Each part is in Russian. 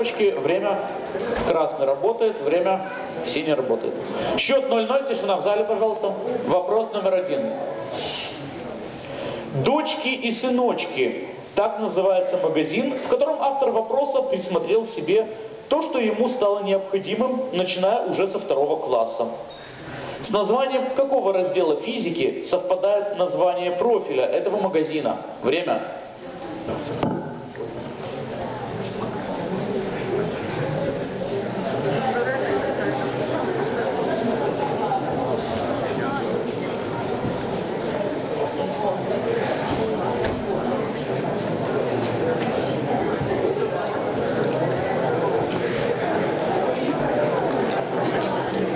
Девочки, время красный работает, время синий работает. Счет 0-0, тишина в зале, пожалуйста. Вопрос номер один. Дочки и сыночки. Так называется магазин, в котором автор вопроса присмотрел себе то, что ему стало необходимым, начиная уже со второго класса. С названием какого раздела физики совпадает название профиля этого магазина? Время.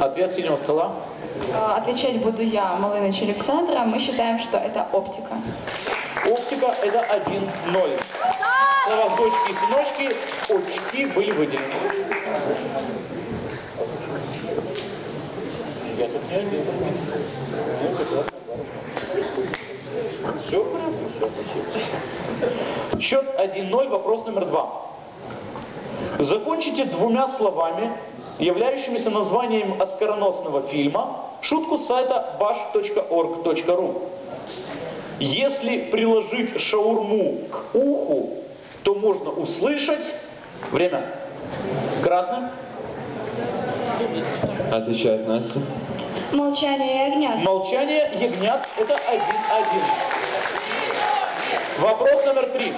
Ответ синего стола. Э, Отвечать буду я, Малыныч Александра. Мы считаем, что это оптика. Оптика это 1-0. Слова дочки и сыночки, очки были выделены. Я тут не один. Все порядке, все Счет 1-0, вопрос номер два. Закончите двумя словами, являющимися названием оскароносного фильма, шутку с сайта bash.org.ru. Если приложить шаурму к уху, то можно услышать... Время. Красным. Отвечает Настя. Молчание ягнят. Молчание ягнят это 1-1. Вопрос номер три.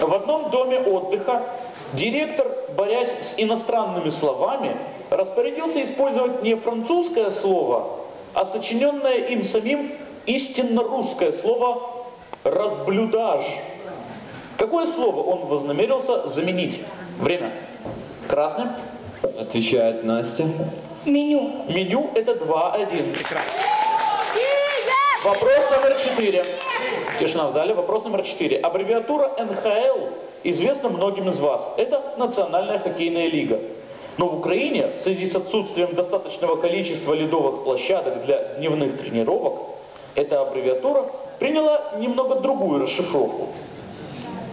В одном доме отдыха директор, борясь с иностранными словами, распорядился использовать не французское слово, а сочиненное им самим истинно русское слово «разблюдаж». Какое слово он вознамерился заменить? Время. Красным. Отвечает Настя. Меню. Меню это 2-1. Вопрос номер четыре. Тишина в зале. Вопрос номер четыре. Аббревиатура НХЛ известна многим из вас. Это Национальная хоккейная лига. Но в Украине в связи с отсутствием достаточного количества ледовых площадок для дневных тренировок, эта аббревиатура приняла немного другую расшифровку.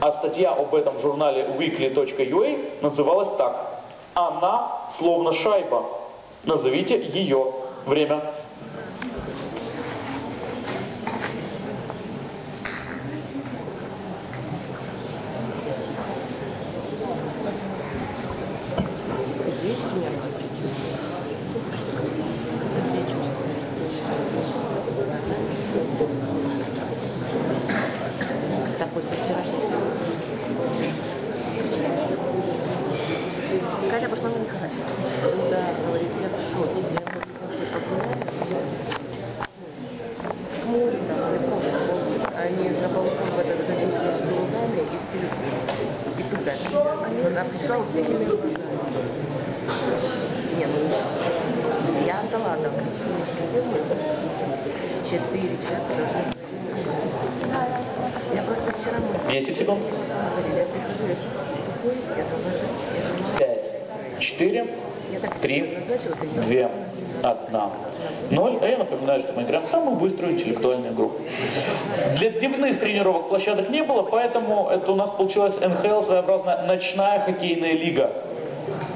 А статья об этом в журнале weekly.ua называлась так. Она словно шайба. Назовите ее. Время. такой со вчерашней Катя пошла на них Да, говорит, я в шоке. Я вот после погуляю, с морем там, я помню, помню. Они на балкон в этот ходили с голубями и в И туда. Она пришла с такими глазами. Не, ну, я отдала там четыре часа должны я просто вчера мы 10 секунд. говорили, я прихожу, я такой, я доложу, я думаю, 5, 4, я так 3, назначила, конечно. 2, 1, 0. А я напоминаю, что мы играем самую быструю интеллектуальную игру. Для дневных тренировок площадок не было, поэтому это у нас получилась НХЛ, своеобразная ночная хоккейная лига.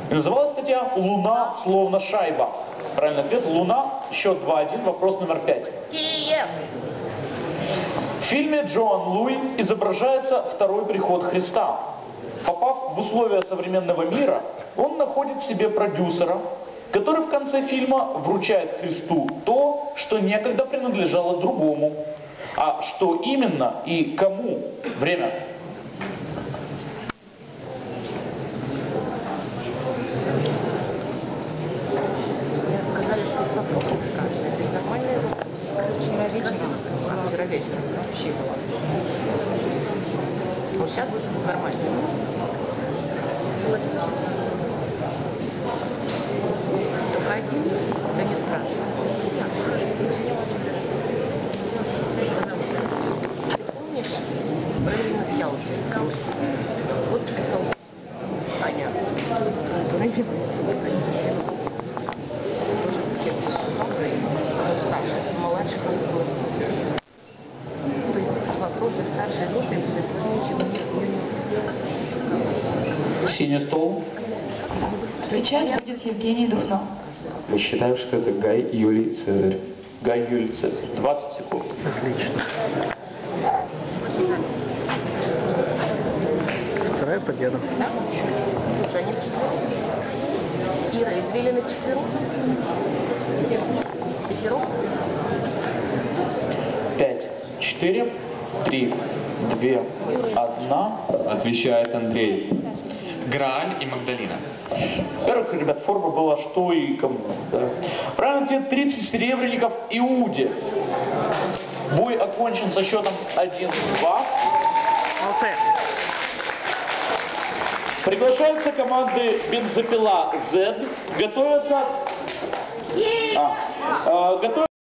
И называлась статья «Луна словно шайба». Правильный ответ – Луна, счет 2-1, вопрос номер 5. Киев! В фильме Джоан Луи изображается второй приход Христа. Попав в условия современного мира, он находит в себе продюсера, который в конце фильма вручает Христу то, что некогда принадлежало другому. А что именно и кому? Время. Мне сказали, что сапог страшный. Это нормально его? Вчера вечером. А, вечером. Вообще было. Вот сейчас нормально. Только один, да не страшно. Помнишь, правильно я уже сказал, вот сказал Аня, Саша, младшего класса. То Ксения Стол. Отвечать будет Евгений Духно. Мы считаем, что это Гай Юлий Цезарь. Гай Юлий Цезарь. 20 секунд. Вторая победа. Женя. Ира, извилины четверо? Пятеро? 5, 4, 3, 2, 1. Отвечает Андрей. Грааль и Магдалина. Во-первых, ребят, форма была что и кому. Да. Правильно ответ 30 серебряников Иуде. Бой окончен со счетом 1-2. Алте. Приглашаются команды Бензопила Z. Готовятся... А, э, готовятся